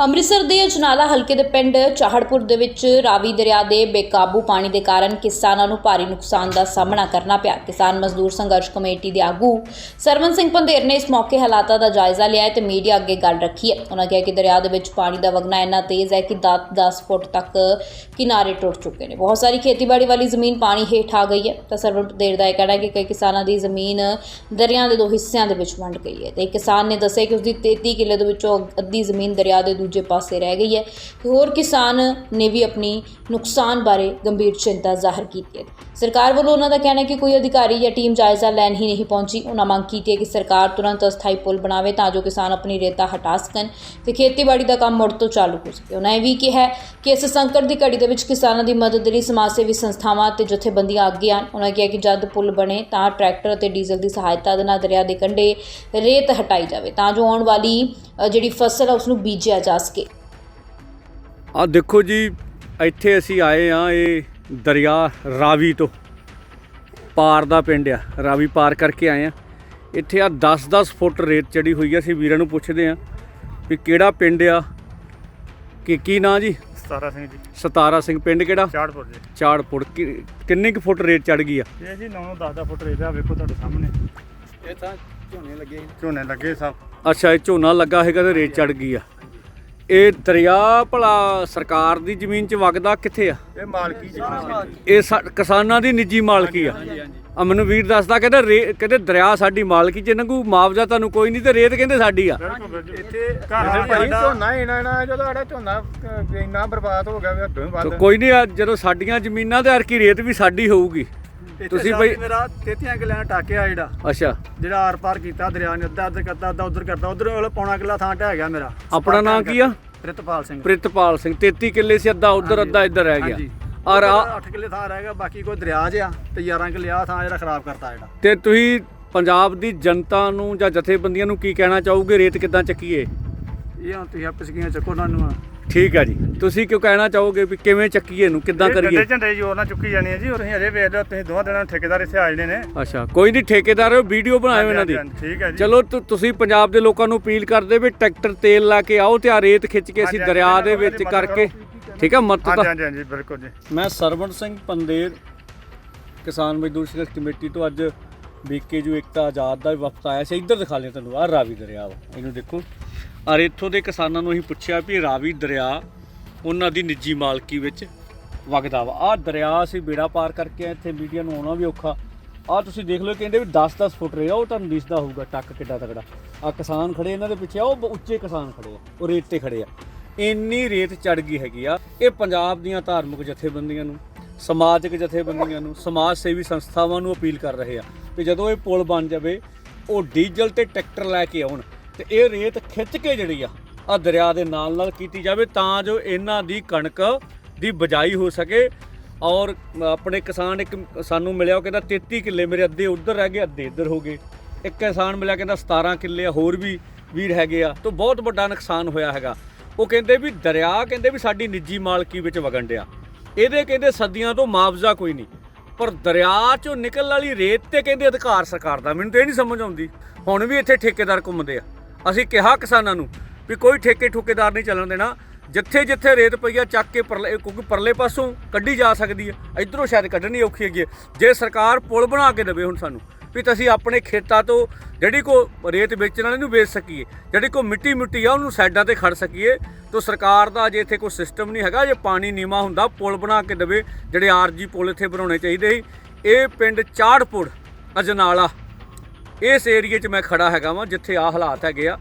ਅੰਮ੍ਰਿਤਸਰ ਦੇ ਅਜਨਾਲਾ ਹਲਕੇ ਦੇ ਪਿੰਡ ਚਾਹੜਪੁਰ ਦੇ ਵਿੱਚ ਰਾਵੀ ਦਰਿਆ ਦੇ ਬੇਕਾਬੂ ਪਾਣੀ ਦੇ ਕਾਰਨ ਕਿਸਾਨਾਂ ਨੂੰ ਭਾਰੀ ਨੁਕਸਾਨ ਦਾ ਸਾਹਮਣਾ ਕਰਨਾ ਪਿਆ। ਕਿਸਾਨ ਮਜ਼ਦੂਰ ਸੰਘਰਸ਼ ਕਮੇਟੀ ਦੇ ਆਗੂ ਸਰਵਨ ਸਿੰਘ ਪੰਧੇਰ ਨੇ ਇਸ ਮੌਕੇ ਹਾਲਾਤਾਂ ਦਾ ਜਾਇਜ਼ਾ ਲਿਆ ਹੈ ਤੇ ਮੀਡੀਆ ਅੱਗੇ ਗੱਲ ਰੱਖੀ ਹੈ। ਉਹਨਾਂ ਕਿਹਾ ਕਿ ਦਰਿਆ ਦੇ ਵਿੱਚ ਪਾਣੀ ਦਾ ਵਗਣਾ ਇੰਨਾ ਤੇਜ਼ ਹੈ ਕਿ 10 ਫੁੱਟ ਤੱਕ ਕਿਨਾਰੇ ਟੁੱਟ ਚੁੱਕੇ ਨੇ। ਬਹੁਤ ਸਾਰੀ ਖੇਤੀਬਾੜੀ ਵਾਲੀ ਜ਼ਮੀਨ ਪਾਣੀ ਹੇਠ ਆ ਗਈ ਹੈ। ਤਾਂ ਸਰਵਨ ਪੰਧੇਰ ਦਾ ਇਹ ਕਹਿਣਾ ਹੈ ਕਿ ਕਈ ਕਿਸਾਨਾਂ ਦੀ ਜ਼ਮੀਨ ਦਰਿਆ ਦੇ ਦੋ ਹਿੱਸਿਆਂ ਦੇ ਵਿੱਚ ਵੰਡ ਗਈ ਹੈ। ਤੇ ਕਿਸਾਨ ਨੇ ਦੱਸਿਆ ਕਿ ਉਸਦੀ 33 ਕਿੱਲੇ ਦੇ ਵਿੱਚੋਂ ਅੱਧੀ ਜ਼ਮੀਨ ਦਰਿਆ ਦੇ ਦੂਜੇ ਪਾਸੇ ਰਹਿ ਗਈ ਹੈ ਹੋਰ ਕਿਸਾਨ ਨੇ ਵੀ ਆਪਣੀ ਨੁਕਸਾਨ ਬਾਰੇ ਗੰਭੀਰ ਚਿੰਤਾ ਜ਼ਾਹਰ ਕੀਤੀ ਹੈ। ਸਰਕਾਰ ਵੱਲੋਂ ਉਹਨਾਂ ਦਾ ਕਹਿਣਾ ਹੈ ਕਿ ਕੋਈ ਅਧਿਕਾਰੀ ਜਾਂ ਟੀਮ ਜਾਇਜ਼ਾ ਲੈਣ ਹੀ ਨਹੀਂ ਪਹੁੰਚੀ। ਉਹਨਾਂ ਮੰਗ ਕੀਤੀ ਹੈ ਕਿ ਸਰਕਾਰ ਤੁਰੰਤ ਅਸਥਾਈ ਪੁਲ ਬਣਾਵੇ ਤਾਂ ਜੋ ਕਿਸਾਨ ਆਪਣੀ ਰੇਤਾ ਹਟਾ ਸਕਣ ਤੇ ਖੇਤੀਬਾੜੀ ਦਾ ਕੰਮ ਮੁੜ ਤੋਂ ਚਾਲੂ ਹੋ ਸਕੇ। ਉਹਨਾਂ ਇਹ ਵੀ ਕਿਹਾ ਕਿ ਇਸ ਸੰਕਟ ਦੀ ਘੜੀ ਦੇ ਵਿੱਚ ਕਿਸਾਨਾਂ ਦੀ ਮਦਦ ਲਈ ਸਮਾਜ ਸੇਵੀ ਸੰਸਥਾਵਾਂ ਤੇ ਜਥੇਬੰਦੀਆਂ ਅੱਗੇ ਆਉਣ। ਉਹਨਾਂ ਕਿਹਾ ਕਿ ਜਦ ਪੁਲ ਬਣੇ ਤਾਂ ਟਰੈਕਟਰ ਅਤੇ ਡੀਜ਼ਲ ਦੀ ਸਹਾਇਤਾ ਦੇ ਨਾਲ ਦਰਿਆ ਦੇ ਕੰਢੇ ਰੇਤ ਹਟਾਈ ਜਾਵੇ ਤਾਂ ਜੋ ਆਉਣ ਵਾਲੀ ਜਿਹੜੀ ਫਸਲ ਹੈ ਉਸ ਨੂੰ ਬੀਜਿਆ ਜਾ ਸਕੇ। ਆ ਦੇਖੋ ਜੀ ਇੱਥੇ ਅਸੀਂ ਆਏ ਆ ਇਹ ਦਰਿਆ ਰਾਵੀ ਤੋਂ। ਪਾਰ ਦਾ ਪਿੰਡ ਆ ਰਾਵੀ ਪਾਰ ਕਰਕੇ ਆਏ ਆ। ਇੱਥੇ ਆ 10-10 ਫੁੱਟ ਰੇਤ ਚੜੀ ਹੋਈ ਆ ਅਸੀਂ ਵੀਰਾਂ ਨੂੰ ਪੁੱਛਦੇ ਆ ਵੀ ਕਿਹੜਾ ਪਿੰਡ ਆ? ਕਿ ਕੀ ਨਾਂ ਜੀ? ਸਤਾਰਾ ਸਿੰਘ ਜੀ। ਸਤਾਰਾ ਸਿੰਘ ਪਿੰਡ ਕਿਹੜਾ? ਚਾੜਪੁਰ ਜੀ। ਚਾੜਪੁਰ। ਕਿ- ਕਿੰਨੇ ਕੁ ਫੁੱਟ ਰੇਤ ਚੜ ਗਈ ਆ? ਇਹ ਜੀ 9 10 10 ਫੁੱਟ ਰੇਤਾ ਵੇਖੋ ਤੁਹਾਡੇ ਸਾਹਮਣੇ। ਇਹ ਤਾਂ ਝੋਨੇ ਲੱਗੇ ਝੋਨੇ ਲੱਗੇ ਸਭ। ਅੱਛਾ ਇਹ ਝੋਨਾ ਲੱਗਾ ਹੈਗਾ ਤੇ ਰੇਤ ਚੜ ਗਈ ਆ। ਇਹ ਦਰਿਆ ਭਲਾ ਸਰਕਾਰ ਦੀ ਜ਼ਮੀਨ 'ਚ ਵਗਦਾ ਕਿੱਥੇ ਆ? ਇਹ ਮਾਲਕੀ ਜੀ। ਇਹ ਸਾ- ਕਿਸਾਨਾਂ ਦੀ ਨਿੱਜੀ ਮਾਲਕੀ ਆ। ਆ ਮੈਨੂੰ ਵੀਰ ਦੱਸਦਾ ਕਹਿੰਦਾ ਰੇ- ਕਹਿੰਦੇ ਦਰਿਆ ਸਾਡੀ ਮਾਲਕੀ ਚ ਨੰਗੂ ਮੁਆਵਜ਼ਾ ਤੁਹਾਨੂੰ ਕੋਈ ਨਹੀਂ ਤੇ ਰੇਤ ਕਹਿੰਦੇ ਸਾਡੀ ਆ। ਇੱਥੇ ਘਰ ਭਾਈ ਝੋਨਾ ਹੀ ਨਾ ਨਾ ਜਦੋਂ ਸਾਡਾ ਝੋਨਾ ਅਹ, ਇੰਨਾ ਬਰਬਾਦ ਹੋ ਗਿਆ ਵੀ ਹੱਦੋਂ ਹੀ ਤੇ ਵੱਧ। ਕੋਈ ਨਹੀਂ ਆ ਜਦੋਂ ਸਾਡੀਆਂ ਜ਼ਮੀਨਾਂ ਤੇ ਅਰਕੀ ਰੇਤ ਵੀ ਸਾਡੀ ਹੋਊਗੀ। ਤੁਸੀਂ ਬਈ ਮੇਰਾ 33 ਕਿੱਲਿਆਂ ਟਾਕਿਆ ਜਿਹੜਾ। ਅੱਛਾ। ਜਿਹੜਾ ਆਰ ਪਾਰ ਕੀਤਾ ਦਰਿਆ ਨੇ ਅੱਧਾ ਅੱਧਾ ਕਰਦਾ ਅੱਧਾ ਉਧਰ ਕਰਦਾ ਉਧਰ ਵਾਲਾ ਪੌਣਾ ਕਿੱਲਾ ਥਾਂ ਢਹਿ ਗਿਆ ਮੇਰਾ। ਆਪਣਾ ਨਾਂ ਕੀ ਆ? ਪ੍ਰਿਤਪਾਲ ਸਿੰਘ। ਪ੍ਰਿਤਪਾਲ ਸਿੰਘ 33 ਕਿੱਲੇ ਸੀ ਅੱਧਾ ਉਧਰ ਅੱਧਾ ਇੱਧਰ ਰਹਿ ਗਿਆ। ਔਰ ਆ 8 ਕਿੱਲੇ ਥਾਂ ਰਹਿ ਗਿਆ ਬਾਕੀ ਕੋਈ ਦਰਿਆ ਜਿਆ ਤੇ 11 ਕਿੱਲੇ ਆ ਥਾਂ ਜਿਹੜਾ ਖਰਾਬ ਕਰਤਾ ਜਿਹੜਾ। ਤੇ ਤੁਸੀਂ ਪੰਜਾਬ ਦੀ ਜਨਤਾ ਨੂੰ ਜਾਂ ਜਥੇਬੰਦੀਆਂ ਨੂੰ ਕੀ ਕਹਿਣਾ ਚਾਹੋਗੇ? ਰੇਤ ਕਿੱਦਾਂ ਚੱਕੀਏ? ਇਹ ਤੁਸੀਂ ਆਪਸ ਕੀਆਂ ਚੱਕੋ ਉਹਨਾਂ ਨੂੰ ਠੀਕ ਆ ਜੀ। ਤੁਸੀਂ ਕਿਉਂ ਕਹਿਣਾ ਚਾਹੋਗੇ ਵੀ ਕਿਵੇਂ ਚੱਕੀਏ ਇਹਨੂੰ? ਕਿੱਦਾਂ ਕਰੀਏ? ਗੱਡੇ ਝੰਡੇ ਜੋਰ ਨਾਲ ਚੁੱਕੀ ਜਾਣੀ ਹੈ ਜੀ। ਔਰ ਅਸੀਂ ਅਜੇ ਵੇਖ ਲਿਓ ਤੁਸੀਂ ਦੋਵਾਂ ਦਿਨਾਂ ਨੂੰ ਠੇਕੇਦਾਰ ਇੱਥੇ ਆ ਜਣੇ ਨੇ। ਅੱਛਾ ਕੋਈ ਨਹੀਂ ਠੇਕੇਦਾਰ ਵੀਡੀਓ ਬਣਾਇਓ ਇਹਨਾਂ ਦੀ। ਠੀਕ ਹੈ ਜੀ। ਚਲੋ ਤੁ- ਤੁਸੀਂ ਪੰਜਾਬ ਦੇ ਲੋਕਾਂ ਨੂੰ ਅਪੀਲ ਕਰਦੇ ਵੀ ਟਰੈਕਟਰ ਤੇਲ ਲਾ ਕੇ ਆਓ ਤੇ ਆ ਰੇਤ ਖਿੱਚ ਕੇ ਅਸੀਂ ਦਰਿਆ ਦੇ ਵਿੱਚ ਕਰਕੇ ਕਰੋ। ਠੀਕ ਹੈ ਹਾਂਜੀ ਹਾਂਜੀ ਬਿਲਕੁਲ ਜੀ। ਮੈਂ ਸਰਵਣ ਸਿੰਘ ਪੰਦੇਰ ਕਿਸਾਨ ਮਜ਼ਦੂਰ ਸੰਘਰਸ਼ ਕਮੇਟੀ ਤੋਂ ਅੱਜ ਬੀਕੇ ਜੂ ਇਕਤਾ ਆਜ਼ਾਦ ਦਾ ਵਫਦ ਆਇਆ ਸੀ। ਇੱਧਰ ਦਿਖਾ ਲਿਆ ਤੁਹਾਨੂੰ ਆਹ ਰਾਵੀ ਦਰਿਆ ਵਾ। ਇਹਨੂੰ ਦੇਖੋ। ਔਰ ਇੱਥੋਂ ਦੇ ਕਿਸਾਨਾਂ ਨੂੰ ਅਸੀਂ ਪੁੱਛਿਆ ਵੀ ਰਾਵੀ ਦਰਿਆ ਉਹਨਾਂ ਦੀ ਨਿੱਜੀ ਮਾਲਕੀ ਵਿੱਚ ਵਗਦਾ ਵਾ। ਆਹ ਦਰਿਆ ਅਸੀਂ ਬੇੜਾ ਪਾਰ ਕਰਕੇ ਆਏ, ਇੱਥੇ ਮੀਡੀਆ ਨੂੰ ਆਉਣਾ ਵੀ ਔਖਾ। ਆਹ ਤੁਸੀਂ ਦੇਖ ਲਓ ਕਹਿੰਦੇ ਵੀ 10-10 ਫੁੱਟ ਰਿਹਾ ਉਹ ਤੁਹਾਨੂੰ ਦਿਸਦਾ ਹੋਊਗਾ ਟੱਕ ਕਿੱਡਾ ਤਕੜਾ। ਆ ਕਿਸਾਨ ਖੜੇ ਇਹਨਾਂ ਦੇ ਪਿੱਛੇ ਆ ਉਹ ਉੱਚੇ ਕਿਸਾਨ ਖੜੇ ਆ ਉਹ ਰੇਤ ਤੇ ਖੜੇ ਆ। ਇੰਨੀ ਰੇਤ ਚੜ ਗਈ ਹੈਗੀ ਆ ਇਹ ਪੰਜਾਬ ਦੀਆਂ ਧਾਰਮਿਕ ਜਥੇਬੰਦੀਆਂ ਨੂੰ ਸਮਾਜਿਕ ਜਥੇਬੰਦੀਆਂ ਨੂੰ ਸਮਾਜ ਸੇਵੀ ਸੰਸਥਾਵਾਂ ਨੂੰ ਅਪੀਲ ਕਰ ਰਹੇ ਆ ਕਿ ਜਦੋਂ ਇਹ ਪੁਲ ਬਣ ਜਾਵੇ ਉਹ ਡੀਜ਼ਲ ਤੇ ਟਰੈਕਟਰ ਲੈ ਕੇ ਆਉਣ। ਤੇ ਇਹ ਰੇਤ ਖਿੱਚ ਕੇ ਜਿਹੜੀ ਆ ਆ ਦਰਿਆ ਦੇ ਨਾਲ ਨਾਲ ਕੀਤੀ ਜਾਵੇ ਤਾਂ ਜੋ ਇਹਨਾਂ ਦੀ ਕਣਕ ਦੀ ਬਜਾਈ ਹੋ ਸਕੇ। ਔਰ ਆਪਣੇ ਕਿਸਾਨ ਇੱਕ ਸਾਨੂੰ ਮਿਲਿਆ, ਉਹ ਕਹਿੰਦਾ 33 ਕਿੱਲੇ ਮੇਰੇ ਅੱਧੇ ਉੱਧਰ ਰਹਿ ਗਏ, ਅੱਧੇ ਇੱਧਰ ਹੋ ਗਏ। ਇੱਕ ਕਿਸਾਨ ਮਿਲਿਆ, ਕਹਿੰਦਾ 17 ਕਿੱਲੇ ਆ, ਹੋਰ ਵੀ ਵੀਰ ਹੈਗੇ ਆ, ਤੋਂ ਬਹੁਤ ਵੱਡਾ ਨੁਕਸਾਨ ਹੋਇਆ ਹੈਗਾ। ਉਹ ਕਹਿੰਦੇ ਵੀ ਦਰਿਆ, ਕਹਿੰਦੇ ਵੀ ਸਾਡੀ ਨਿੱਜੀ ਮਾਲਕੀ ਵਿੱਚ ਵਗਣ ਡਿਆ। ਇਹਦੇ ਕਹਿੰਦੇ ਸਦੀਆਂ ਤੋਂ ਮੁਆਵਜ਼ਾ ਕੋਈ ਨਹੀਂ, ਪਰ ਦਰਿਆ ਚੋਂ ਨਿਕਲਣ ਵਾਲੀ ਰੇਤ ਤੇ ਕਹਿੰਦੇ ਅਧਿਕਾਰ ਸਰਕਾਰ ਦਾ, ਮੈਨੂੰ ਤੇ ਇਹ ਨਹੀਂ ਸਮਝ ਆਉਂਦੀ। ਹੁਣ ਵੀ ਇੱਥੇ ਠੇਕੇਦਾਰ ਘੁੰਮਦੇ ਆ। ਅਸੀਂ ਕਿਹਾ ਕਿਸਾਨਾਂ ਨੂੰ ਵੀ ਕੋਈ ਠੇਕੇ ਠੁਕੇਦਾਰ ਨਹੀਂ ਚੱਲਣ ਦੇਣਾ। ਜਿੱਥੇ ਜਿੱਥੇ ਰੇਤ ਪਈ ਆ, ਚੱਕ ਕੇ ਪਰਲੇ, ਕਿਉਂਕਿ ਪਰਲੇ ਪਾਸੋਂ ਕੱਢੀ ਜਾ ਸਕਦੀ ਹੈ ਇਧਰੋਂ ਸ਼ਾਇਦ ਕੱਢਣੀ ਔਖੀ ਹੈਗੀ ਹੈ। ਜੇ ਸਰਕਾਰ ਪੁਲ ਬਣਾ ਕੇ ਦੇਵੇ ਹੁਣ ਸਾਨੂੰ, ਵੀ ਤਾਂ ਅਸੀਂ ਆਪਣੇ ਖੇਤਾਂ ਤੋਂ ਜਿਹੜੀ ਕੋ ਰੇਤ ਵੇਚਣ ਵਾਲੇ ਨੂੰ ਵੇਚ ਸਕੀਏ, ਜਿਹੜੀ ਕੋ ਮਿੱਟੀ ਮਿੱਟੀ ਆ, ਉਹਨੂੰ ਸਾਈਡਾਂ ਤੇ ਖੜ ਸਕੀਏ, ਤਾਂ ਸਰਕਾਰ ਦਾ ਜੇ ਇੱਥੇ ਕੋਈ ਸਿਸਟਮ ਨਹੀਂ ਹੈਗਾ, ਜੇ ਪਾਣੀ ਨੀਵਾ ਹੁੰਦਾ, ਪੁਲ ਬਣਾ ਕੇ ਦੇਵੇ, ਜਿਹੜੇ ਆਰਜੀ ਪੁਲ ਇੱਥੇ ਬਣਾਉਣੇ ਚਾਹੀਦੇ ਸੀ। ਇਹ ਪਿੰਡ ਚਾੜਪੁਰ, ਅਜਨਾਲਾ। ਇਸ ਏਰੀਏ 'ਚ ਮੈਂ ਖੜਾ ਹੈਗਾ ਵਾਂ ਜਿੱਥੇ ਆ ਹਾਲਾਤ ਹੈਗੇ ਆ।